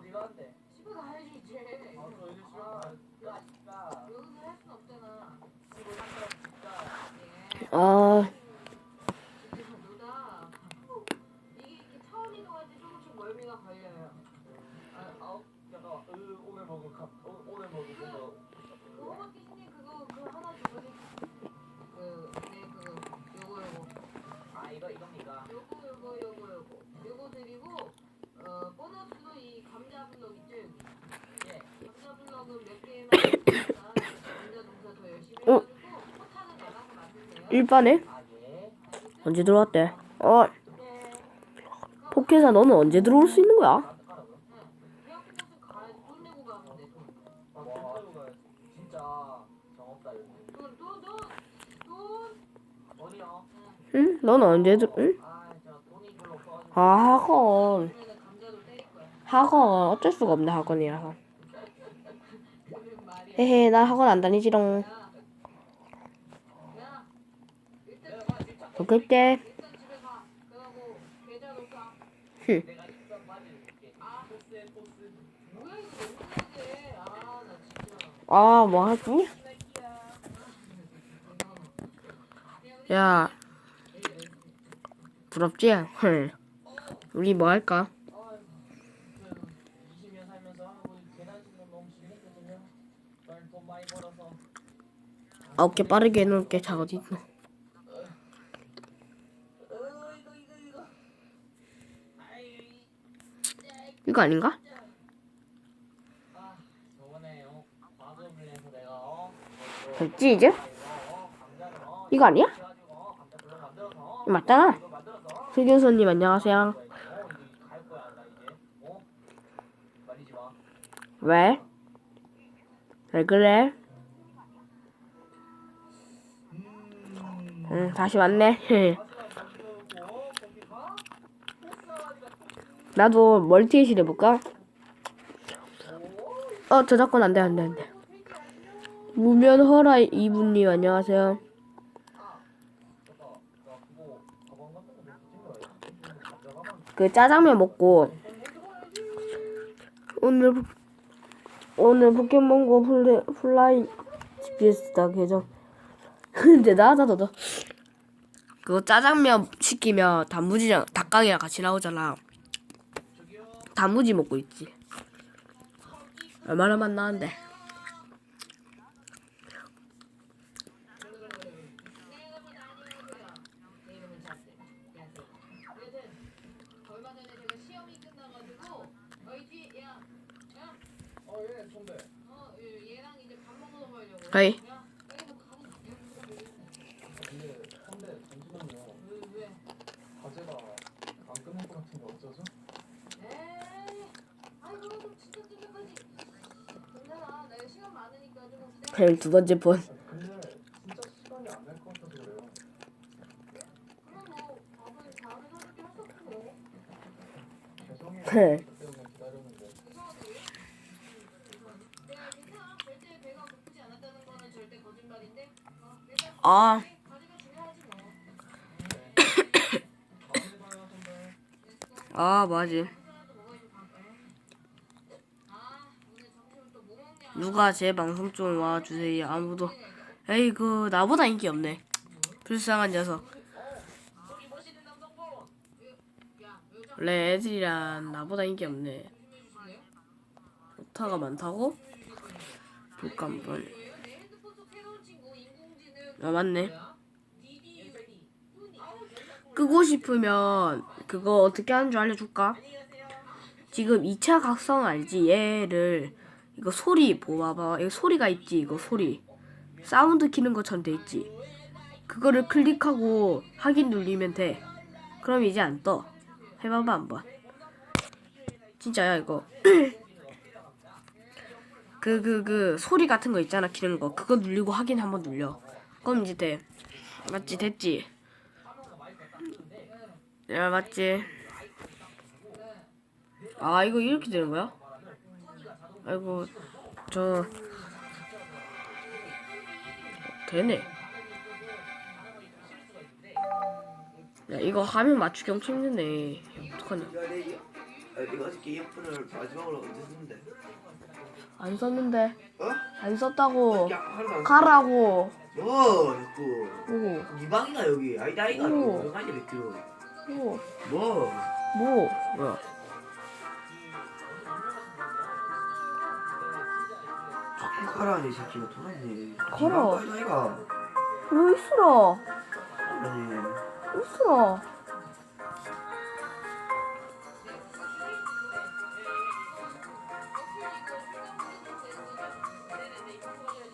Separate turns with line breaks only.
어디 가는데?
집에 가야지 이제.
아, 저 이제 집에 가 야 진짜.
여기서 할 순 없잖아. 예.
아,
어?
일반에. 언제 들어왔대? 어,
네.
포켓사 너는 언제 들어올 수 있는 거야? 응? 너는 언제 들? 응?
아,
학원. 학원 어쩔 수가 없네
말이야.
헤헤, 나 학원 안 다니지롱.
나 진짜.
아, 뭐 하지? 야, 부럽지? 헐. 우리 뭐 할까?
돈 많이 벌어서.
아홉 개 빠르게 해놓을게. 자 어디 있노?
어, 이거 이거 이거. 아이,
이거 아닌가?
아, 저번에 어, 과금을 해서 내가 어.
됐지 이제? 이거 아니야?
해가지고 어, 감자 블럭 만들어서. 어,
이거 맞잖아.
이거 만들어서.
최교수님 안녕하세요.
어, 이제 갈 거야 나 이제. 어? 말리지 마.
왜? 왜 그래? 응, 다시 왔네. 나도 멀티잇이 해볼까? 어, 저작권 안 돼, 안 돼, 안 돼. 무면 허라 이분님 안녕하세요. 그 짜장면 먹고 오늘 포- 오늘 포켓몬고 플레, 플라이 GPS다 계정. 근데 나다 너도 그거 짜장면 시키면 단무지랑 닭강이랑 같이 나오잖아. 단무지 먹고 있지. 얼마나
야, 기다려.
그럼 두 번째 번.
그
아.
아 맞지. 누가 제 방송 좀 와주세요. 아무도. 에이 그 나보다 인기 없네. 불쌍한 녀석. 원래 애들이란 나보다 인기 없네. 오타가 많다고? 볼까 한번.
왜요? 내 핸드폰 속 새로운 친구 인공지능
아 맞네. 끄고 싶으면 그거 어떻게 하는 줄 알려줄까? 지금 2차 각성 알지? 얘를 이거 소리 보아봐. 이거 소리가 있지? 이거 소리. 사운드 키는 것처럼 돼 있지? 그거를 클릭하고 확인 누르면 돼. 그럼 이제 안 떠. 해봐봐 한번. 진짜야 이거. 그그그 소리 같은 거 있잖아 키는 거. 그거 누르고 확인 한번 눌려. 그럼 이제 돼. 맞지? 됐지? 야 맞지? 아 이거 이렇게 되는 거야? 아이고 저 되네. 야 이거 화면 맞추기 엄청 힘드네. 어떡하냐?
아, 이거 어저께 이어폰을 마지막으로 언제 썼는데?
안 썼는데.
어?
안 썼다고.
야, 하루도 안
가라고.
뭐 자꾸
오,
이 방이가 여기. 아이다 아이가
오.
여기까지 몇 킬로.
오,
뭐?
뭐? 뭐야
자꾸 가라니 이 새끼가. 돌았네. 아이다 아이가
왜 있으라?
아니
있으라